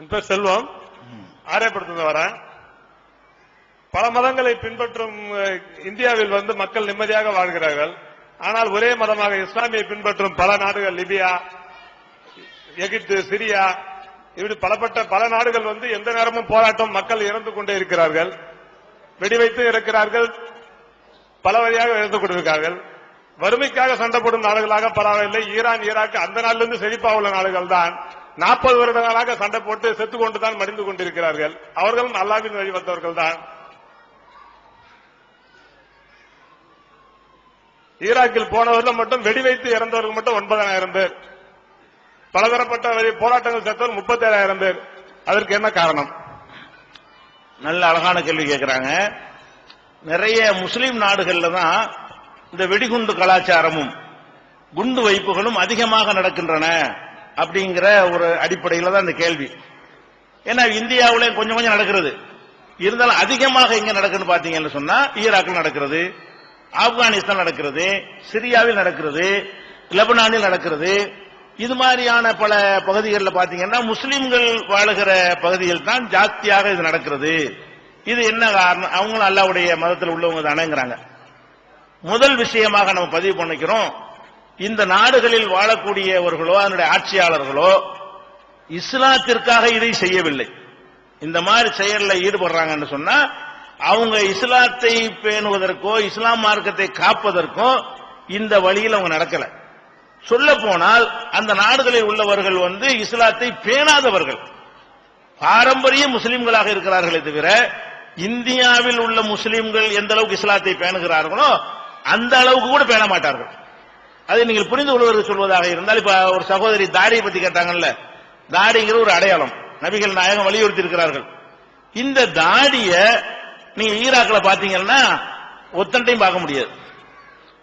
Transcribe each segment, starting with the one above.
என் பேர் செல்வம். ஆரியப்படுத்த வரேன். பல மதங்களை பின்பற்றும் இந்தியாவில் வந்து மக்கள் நிம்மதியாக வாழ்கிறார்கள். ஆனால் ஒரே மதமாக இஸ்லாமியை பின்பற்றும் பல நாடுகள் லிபியா எகிப்து சிரியா இப்படி பலப்பட்ட பல நாடுகள் வந்து எந்த நேரமும் போராட்டம் மக்கள் இறந்து கொண்டே இருக்கிறார்கள். வெடிவைத்து இருக்கிறார்கள் பல வழியாக இறந்து கொண்டிருக்கிறார்கள். வறுமைக்காக சண்டைப்படும் நாடுகளாக பரவாயில்லை ஈரான் ஈராக் அந்த நாளிலிருந்து செழிப்பாக உள்ள நாடுகள் தான் நாற்பது வருடங்களாக சண்டை போட்டு செத்து கொண்டுதான் மடிந்து கொண்டிருக்கிறார்கள். அவர்களும் அல்லாவின் வழி வந்தவர்கள் தான். ஈராக்கில் போன வருடம் மட்டும் வெடி வைத்து இறந்தவர்கள் மட்டும் ஒன்பதாயிரம் பேர். பலதரப்பட்ட வழி- போராட்டங்கள் செத்தவர் முப்பத்தி ஏழாயிரம் பேர். அதற்கு என்ன காரணம்? நல்ல அழகான கேள்வி கேட்கிறாங்க நிறைய முஸ்லீம் நாடுகள்ல தான் இந்த வெடிகுண்டு கலாச்சாரமும் குண்டு வைப்புகளும் அதிகமாக நடக்கின்றன. அப்படிங்கிற ஒரு அடிப்படையில் தான் இந்த கேள்வி. ஏன்னா இந்தியாவுல கொஞ்சம் கொஞ்சம் நடக்கிறது. இருந்தாலும் அதிகமாக எங்க நடக்குன்னு பாத்தீங்கன்னு சொன்னா ஈராக்கில் நடக்கிறது ஆப்கானிஸ்தான் நடக்கிறது சிரியாவில் நடக்கிறது லெபனானில் நடக்கிறது. இது மாதிரியான பல பகுதிகளில் பாத்தீங்கன்னா முஸ்லிம்கள் வாழுகிற பகுதியில் தான் ஜாஸ்தியாக இது நடக்கிறது. இது என்ன காரணம்? அவங்களும் அல்லாவுடைய மதத்தில் உள்ளவங்க தானேங்கிறாங்க. முதல் விஷயமாக நம்ம பதிவு பண்ணிக்கிறோம் இந்த நாடுகளில் வாழக்கூடியவர்களோ அதனுடைய ஆட்சியாளர்களோ இஸ்லாத்திற்காக இதை செய்யவில்லை. இந்த மாதிரி செயல்ல ஈடுபடுறாங்கன்னு சொன்னா அவங்க இஸ்லாத்தை பேணுவதற்கோ இஸ்லாம் மார்க்கத்தை காப்பதற்கோ இந்த வழியில் அவங்க நடக்கல. சொல்ல போனால் அந்த நாடுகளில் உள்ளவர்கள் வந்து இஸ்லாத்தை பேணாதவர்கள். பாரம்பரிய முஸ்லிம்களாக இருக்கிறார்களே தவிர இந்தியாவில் உள்ள முஸ்லிம்கள் எந்த அளவுக்கு இஸ்லாத்தை பேணுகிறார்களோ அந்த அளவுக்கு கூட பேண மாட்டார்கள். அதை நீங்கள் புரிந்து கொள்வதற்கு சொல்வதாக இருந்தால் இப்ப ஒரு சகோதரி தாடியை பத்தி கேட்டாங்கல்ல தாடிங்கிற ஒரு அடையாளம். நபிகள் நாயகம் வலியுறுத்தி இருக்கிறார்கள் இந்த தாடிய நீங்க ஈராக்ல பாத்தீங்கன்னா ஒத்தன்டையும் பார்க்க முடியாது.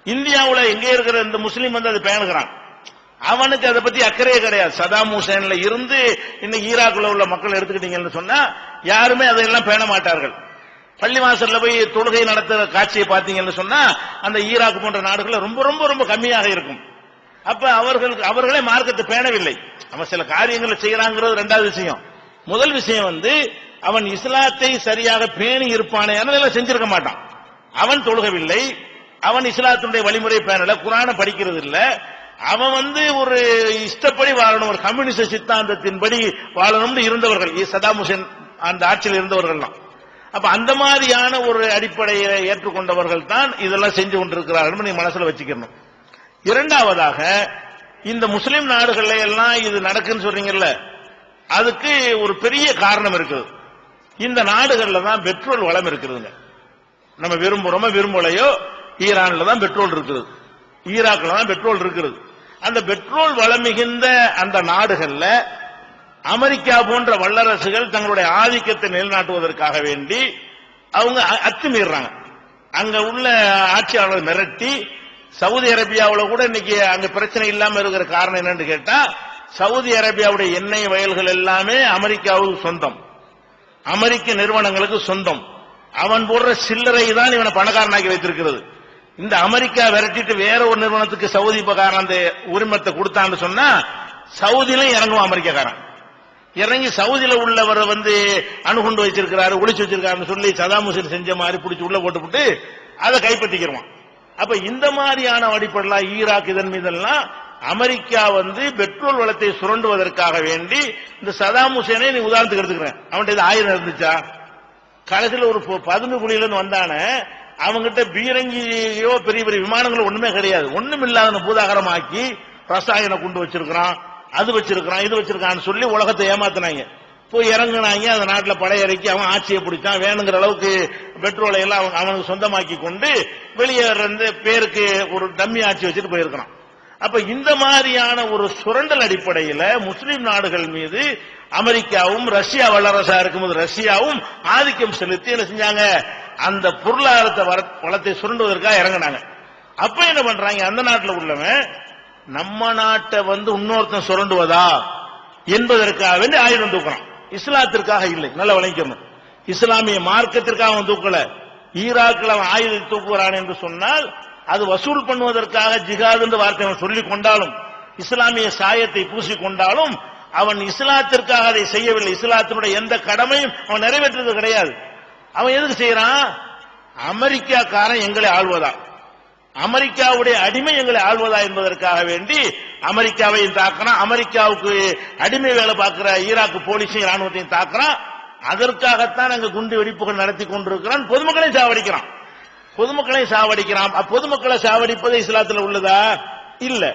இந்தியாவில் எங்கே இருக்கிற இந்த முஸ்லீம் வந்து அதை பேணுகிறான். அவனுக்கு அதை பத்தி அக்கறையே கிடையாது. சதாம் ஹுசேன்ல இருந்து இன்னைக்கு ஈராக்குல உள்ள மக்கள் எடுத்துக்கிட்டீங்கன்னு சொன்னா யாருமே அதையெல்லாம் பேண மாட்டார்கள். பள்ளிவாசல்ல போய் தொழுகை நடத்துற காட்சியை பார்த்தீங்கன்னு சொன்னா அந்த ஈராக் போன்ற நாடுகள்ல ரொம்ப ரொம்ப ரொம்ப கம்மியாக இருக்கும். அப்ப அவர்களுக்கு அவர்களே மார்க்கத்தை பேணவில்லை. அவன் சில காரியங்களை செய்யறாங்கிறது ரெண்டாவது விஷயம். முதல் விஷயம் வந்து அவன் இஸ்லாத்தை சரியாக பேணி இருப்பானே செஞ்சிருக்க மாட்டான். அவன் தொழுகவில்லை அவன் இஸ்லாத்தினுடைய வழிமுறை பேணல குரான படிக்கிறது இல்ல. அவன் வந்து ஒரு இஷ்டப்படி வாழணும் ஒரு கம்யூனிஸ்ட் சித்தாந்தத்தின்படி வாழணும்னு இருந்தவர்கள். இ- சதாம் ஹுசேன் அந்த ஆட்சியில் இருந்தவர்கள்லாம். அப்ப அந்த மாதிரியான ஒரு அடிப்படையை ஏற்றுக்கொண்டவர்கள் தான் இதெல்லாம் செஞ்சு கொண்டிருக்கிறார்கள் நீங்க மனசுல வச்சுக்கணும். இரண்டாவதாக இந்த முஸ்லிம் நாடுகள்ல எல்லாம் இது நடக்குன்னு சொல்றீங்கல்ல அதுக்கு ஒரு பெரிய காரணம் இருக்குது. இந்த நாடுகள்ல தான் பெட்ரோல் வளம் இருக்குதுங்க. நம்ம விரும்புறோமோ விரும்பலையோ ஈரான்ல தான் பெட்ரோல் இருக்குது. ஈராக்ல தான் பெட்ரோல் இருக்குது. அந்த பெட்ரோல் வளம் மிகுந்த அந்த நாடுகள்ல அமெரிக்கா போன்ற வல்லரசுகள் தங்களுடைய ஆதிக்கத்தை நிலைநாட்டுவதற்காக வேண்டி அவங்க அ- அத்துமீறாங்க அங்க உள்ள ஆட்சியாளர்கள் மிரட்டி சவுதி அரேபியாவில் கூட இன்னைக்கு அங்க பிரச்சனை இல்லாம இருக்கிற காரணம் என்னன்னு கேட்டா சவுதி அரேபியாவுடைய எண்ணெய் வயல்கள் எல்லாமே அமெரிக்காவுக்கு சொந்தம். அமெரிக்க நிறுவனங்களுக்கு சொந்தம். அவன் போடுற சில்லறை தான் இவனை பணக்காரனாக்கி வைத்திருக்கிறது. இந்த அமெரிக்கா விரட்டிட்டு வேற ஒரு நிறுவனத்துக்கு சவுதி பகாரன் அந்த உரிமத்தை கொடுத்தான்னு சொன்னா சவுதியிலும் இறங்குவான் அமெரிக்காக்காரன். இறங்கி சவுதியில உள்ளவரை வந்து அணுகுண்டு வச்சிருக்கிறாரு ஒளிச்சு வச்சிருக்காருன்னு சொல்லி சதாம் ஹுசேன் செஞ்ச மாதிரி பிடிச்சி உள்ள போட்டுவிட்டு அதை கைப்பற்றிக்கிறவான் அப்ப இந்த மாதிரியான அடிப்படையில் ஈராக் இதன் மீதெல்லாம் அமெரிக்கா வந்து பெட்ரோல் வளத்தை சுரண்டுவதற்காக வேண்டி இந்த சதாம் ஹுசேனை நீ உதாரணத்துக்கு எடுத்துக்கிறேன். அவன்கிட்ட இது ஆயிரம் இருந்துச்சா? கடைசியில் ஒரு பொ- பதுங்கு குழியில வந்தானே அவங்ககிட்ட பீரங்கியோ பெரிய பெரிய விமானங்களோ ஒண்ணுமே கிடையாது. ஒண்ணும் இல்லாத பூதாகரமாக்கி ரசாயன குண்டு வச்சிருக்கிறான். அது வச்சிருக்கிறான் இது வச்சிருக்கான்னு சொல்லி உலகத்தை ஏமாத்தினாங்க. போய் இறங்குனாங்க அந்த நாட்டில் படையறைக்கு அவன் ஆட்சியை பிடிச்சான். வேணுங்கிற அளவுக்கு பெட்ரோலை எல்லாம் அவங்க அவனுக்கு சொந்தமாக்கி கொண்டு வெளியே இருந்து பேருக்கு ஒரு டம்மி ஆட்சி வச்சுட்டு போயிருக்கிறான். அப்ப இந்த மாதிரியான ஒரு சுரண்டல் அடிப்படையில் முஸ்லிம் நாடுகள் மீது அமெரிக்காவும் ரஷ்யா வல்லரசா இருக்கும்போது ரஷ்யாவும் ஆதிக்கம் செலுத்தி என்ன செஞ்சாங்க? அந்த பொருளாதாரத்தை வர- வளத்தை சுரண்டுவதற்காக இறங்குனாங்க. அப்ப என்ன பண்றாங்க? அந்த நாட்டில் உள்ளவன் நம்ம நாட்டை வந்து இன்னொருத்தன் சுரண்டுவதா என்பதற்காக வேண்டி ஆயுதம் தூக்குறான். இஸ்லாத்திற்காக இல்லை நல்லா விளங்கிக்கணும். இஸ்லாமிய மார்க்கத்திற்காக அவன் தூக்கல. ஈராக்கில் அவன் ஆயுதம் தூக்குகிறான் என்று சொன்னால் அது வசூல் பண்ணுவதற்காக ஜிகாது என்ற வார்த்தை அவன் சொல்லிக் கொண்டாலும் இஸ்லாமிய சாயத்தை பூசிக்கொண்டாலும் அவன் இஸ்லாத்திற்காக அதை செய்யவில்லை. இஸ்லாத்தினுடைய எந்த கடமையும் அவன் நிறைவேற்றுறது கிடையாது. அவன் எதுக்கு செய்யறான்? அமெரிக்காக்காரன் எங்களை ஆள்வதா? அமெரிக்காவுடைய அடிமை எங்களை ஆள்வதா என்பதற்காக வேண்டி அமெரிக்காவையும் தாக்குறான். அமெரிக்காவுக்கு அடிமை வேலை பார்க்கிற ஈராக்கு போலீஸையும் ராணுவத்தையும் தாக்குறான். அதற்காகத்தான் அங்கு குண்டு வெடிப்புகள் நடத்தி கொண்டிருக்கிறான். பொதுமக்களையும் சாவடிக்கிறான். பொதுமக்களை சாவடிக்கிறான். பொதுமக்களை சாவடிப்பது இஸ்லாத்தில் உள்ளதா? இல்ல.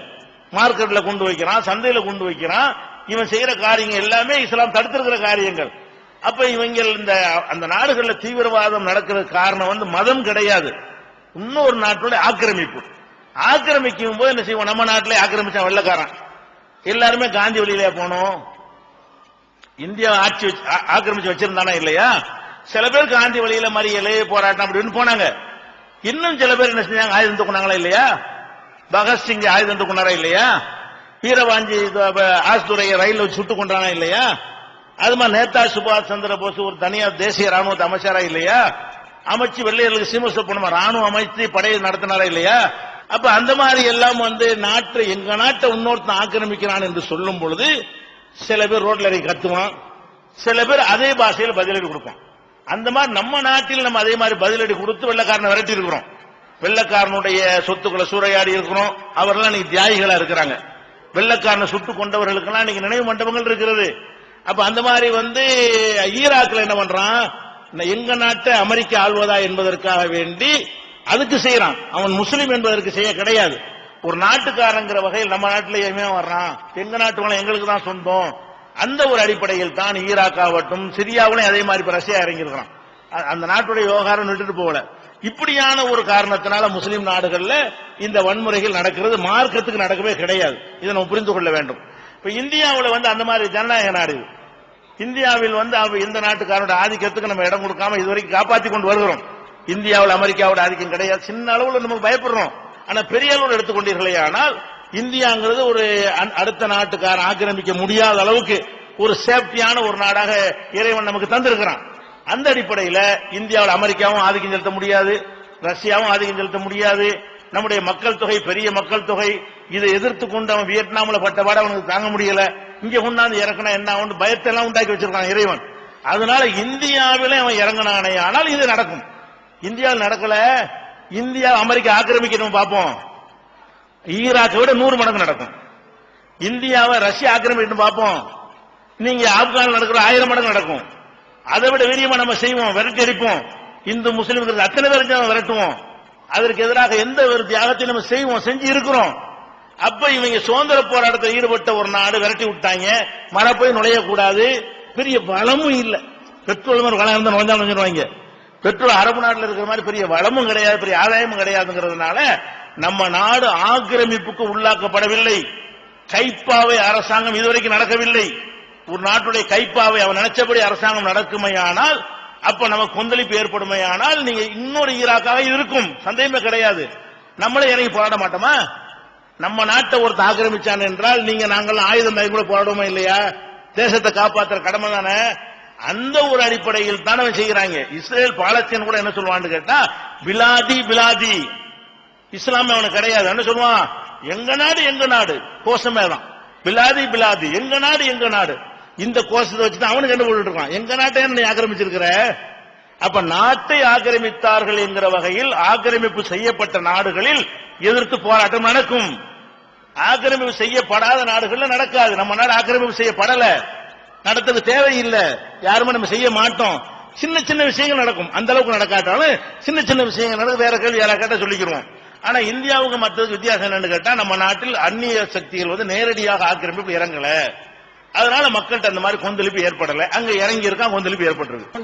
மார்க்கெட்ல கொண்டு வைக்கிறான் சந்தையில கொண்டு வைக்கிறான். இவன் செய்யற காரியங்கள் எல்லாமே இஸ்லாம் தடுத்திருக்கிற காரியங்கள். அப்ப இவங்க இந்த அந்த நாடுகள்ல தீவிரவாதம் நடக்கிறது காரணம் வந்து மதம் கிடையாது. இன்னொரு நாட்டோட ஆக்கிரமிப்பு. ஆக்கிரமிக்கும் போது என்ன செய்வோம்? நம்ம நாட்டிலே ஆக்கிரமிச்சா வெள்ளக்காரன். எல்லாருமே காந்தி வழியிலே போனோம். இந்தியா ஆட்சி வச்சு- ஆக்கிரமிச்சு வச்சிருந்தானா இல்லையா? சில பேர் காந்தி வழியில மறியலை போராட்டம் அப்படின்னு போனாங்க. இன்னும் சில பேர் என்ன செஞ்சாங்க? ஆயுதம் தூக்குனாங்களா இல்லையா? பகத்சிங் ஆயுதம் தூக்குனாரா இல்லையா? வீரவாஞ்சி ஆஸ்துறையை ரயில் வச்சு சுட்டு கொண்டானா இல்லையா? அது மாதிரி நேதாஜி சுபாஷ் சந்திர போஸ் ஒரு தனியார் தேசிய ராணுவத்தை அமைச்சாரா இல்லையா? அமைச்சு வெள்ளையர்களுக்கு சீமச பண்ணுமா ராணுவம் அமைத்து படையை நடத்தினாரா இல்லையா? அப்ப அந்த மாதிரி எல்லாம் வந்து நாட்டை எங்க நாட்டை இன்னொருத்தன் ஆக்கிரமிக்கிறான் என்று சொல்லும் பொழுது சில பேர் ரோட்ல இறங்கி கத்துவான். சில பேர் அதே பாஷையில் பதிலடி கொடுப்பான். அந்த மாதிரி நம்ம நாட்டில் நம்ம அதே மாதிரி பதிலடி கொடுத்து வெள்ளக்காரனை விரட்டி இருக்கிறோம். வெள்ளக்காரனுடைய சொத்துக்களை சூறையாடி இருக்கிறோம். அவரெல்லாம் இன்னைக்கு தியாகிகளா இருக்கிறாங்க. வெள்ளக்காரனை சுட்டு கொண்டவர்களுக்கெல்லாம் இன்னைக்கு நினைவு மண்டபங்கள் இருக்கிறது. அப்ப அந்த மாதிரி வந்து ஈராக்ல என்ன பண்றான்? எங்க நாட்டை அமெரிக்கா ஆள்வதா என்பதற்காக வேண்டி அதுக்கு செய்யறான். அவன் முஸ்லீம் என்பதற்கு செய்ய கிடையாது. ஒரு நாட்டுக்காரங்கிற வகையில் நம்ம நாட்டிலேயே வர்றான்? எங்க நாட்டு எங்களுக்கு தான் சொந்தம். அந்த ஒரு அடிப்படையில் தான் ஈராக் ஆகட்டும் சிரியாவிலும் அதே மாதிரி இப்ப ரஷ்யா இறங்கியிருக்கிறான். அந்த நாட்டுடைய விவகாரம் விட்டுட்டு போகல. இப்படியான ஒரு காரணத்தினால முஸ்லீம் நாடுகள்ல இந்த வன்முறைகள் நடக்கிறது மார்க்கத்துக்கு நடக்கவே கிடையாது. இதை நம்ம புரிந்து கொள்ள வேண்டும். இப்ப இந்தியாவில் வந்து அந்த மாதிரி ஜனநாயக நாடு இந்தியாவில் வந்து இந்த நாட்டுக்காரோட ஆதிக்கத்துக்கு நம்ம இடம் கொடுக்காம இதுவரைக்கும் காப்பாற்றி கொண்டு வருகிறோம். இந்தியாவில் அமெரிக்காவோட ஆதிக்கம் கிடையாது. சின்ன அளவில் நமக்கு பயப்படுறோம். ஆனா பெரிய அளவில் எடுத்துக்கொண்டீர்களே ஆனால் இந்தியாங்கிறது ஒரு அடுத்த நாட்டுக்காரன் ஆக்கிரமிக்க முடியாத அளவுக்கு ஒரு சேஃப்டியான ஒரு நாடாக இறைவன் நமக்கு தந்திருக்கிறான். அந்த அடிப்படையில் இந்தியாவில் அமெரிக்காவும் ஆதிக்கம் செலுத்த முடியாது. ரஷ்யாவும் ஆதிக்கம் செலுத்த முடியாது. நம்முடைய மக்கள் தொகை பெரிய மக்கள் தொகை இதை எதிர்த்து கொண்டு அவன் வியட்நாமில் பட்ட பாட அவனுக்கு தாங்க முடியல. இங்க கொண்டாந்து இறக்கணும் என்ன ஆகும் பயத்தை எல்லாம் உண்டாக்கி வச்சிருக்கான் இறைவன். அதனால இந்தியாவிலே அவன் இறங்கினானே. ஆனால் இது நடக்கும். இந்தியாவில் நடக்கல. இந்தியா அமெரிக்கா ஆக்கிரமிக்கணும் பார்ப்போம் ஈராக்கை விட நூறு மடங்கு நடக்கும். இந்தியாவை ரஷ்யா ஆக்கிரமிக்கணும் பார்ப்போம் நீங்க ஆப்கான் நடக்கிற ஆயிரம் மடங்கு நடக்கும். அதை விட வீரியமா நம்ம செய்வோம். விரட்டி அடிப்போம். இந்து முஸ்லிம்கள் அத்தனை பேருக்கு விரட்டுவோம். அதற்கு எதிராக எந்த ஒரு தியாகத்தையும் நம்ம செய்வோம். செஞ்சு இருக்கிறோம். அப்ப இவங்க சுதந்திர போராட்டத்தில் ஈடுபட்ட ஒரு நாடு விரட்டி விட்டாங்க. மழை போய் நுழையக்கூடாது. பெரிய வளமும் இல்ல. பெட்ரோல் மாதிரி வளம் இருந்தா நுழைஞ்சா நுழைஞ்சிருவாங்க. பெட்ரோல் அரபு நாட்டில் இருக்கிற மாதிரி பெரிய வளமும் கிடையாது பெரிய ஆதாயமும் கிடையாதுங்கிறதுனால நம்ம நாடு ஆக்கிரமிப்புக்கு உள்ளாக்கப்படவில்லை. கைப்பாவை அரசாங்கம் இதுவரைக்கும் நடக்கவில்லை. ஒரு நாட்டுடைய கைப்பாவை அவன் நினைச்சபடி அரசாங்கம் நடக்குமையானால் அப்ப நமக்கு கொந்தளிப்பு ஏற்படுமையானால் நீங்க இன்னொரு ஈராக்காக இருக்கும். சந்தேகமே கிடையாது. நம்மளே இறங்கி போராட மாட்டோமா? நம்ம நாட்டை ஒருத்தர் ஆக்கிரமிச்சான் என்றால் நீங்க நாங்கள் ஆயுதம் வாங்கி கூட போராடுவோமா இல்லையா? தேசத்தை காப்பாத்துற கடமை தானே? அந்த ஒரு அடிப்படையில் தான் அவன் செய்கிறாங்க. இஸ்ரேல் பாலஸ்தீன் கூட என்ன சொல்லுவான்னு கேட்டா பிலாதி பிலாதி. இஸ்லாம் அவனுக்கு கிடையாது. என்ன சொல்லுவான்? எங்க நாடு எங்க நாடு. கோஷமே தான் பிலாதி பிலாதி. எங்க நாடு எங்க நாடு. இந்த கோஷத்தை வச்சு தான் அவனுக்கு என்ன இருக்கான். எங்க நாட்டை என்ன நீ ஆக்கிரமிச்சிருக்கிற? அப்ப நாட்டை ஆக்கிரமித்தார்கள் என்கிற வகையில் ஆக்கிரமிப்பு செய்யப்பட்ட நாடுகளில் எதிர்த்து போராட்டம் நடக்கும். ஆக்கிரமிப்பு செய்யப்படாத நாடுகள்ல நடக்காது. நம்ம நாடு ஆக்கிரமிப்பு செய்யப்படல. நடத்துறது தேவையில்லை. யாருமே நம்ம செய்ய மாட்டோம். சின்ன சின்ன விஷயங்கள் நடக்கும். அந்த அளவுக்கு நடக்காட்டாலும் சின்ன சின்ன விஷயங்கள் நடக்கும் வேற கேள்வி யாரா கேட்டா சொல்லிக்கிறோம் ஆனா இந்தியாவுக்கு மற்றதுக்கு வித்தியாசம் என்னன்னு கேட்டா நம்ம நாட்டில் அந்நிய சக்திகள் வந்து நேரடியாக ஆக்கிரமிப்பு இறங்கல. அதனால மக்கள்கிட்ட அந்த மாதிரி கொந்தளிப்பு ஏற்படல. அங்க இறங்கி இருக்கா கொந்தளிப்பு ஏற்பட்டிருக்கு.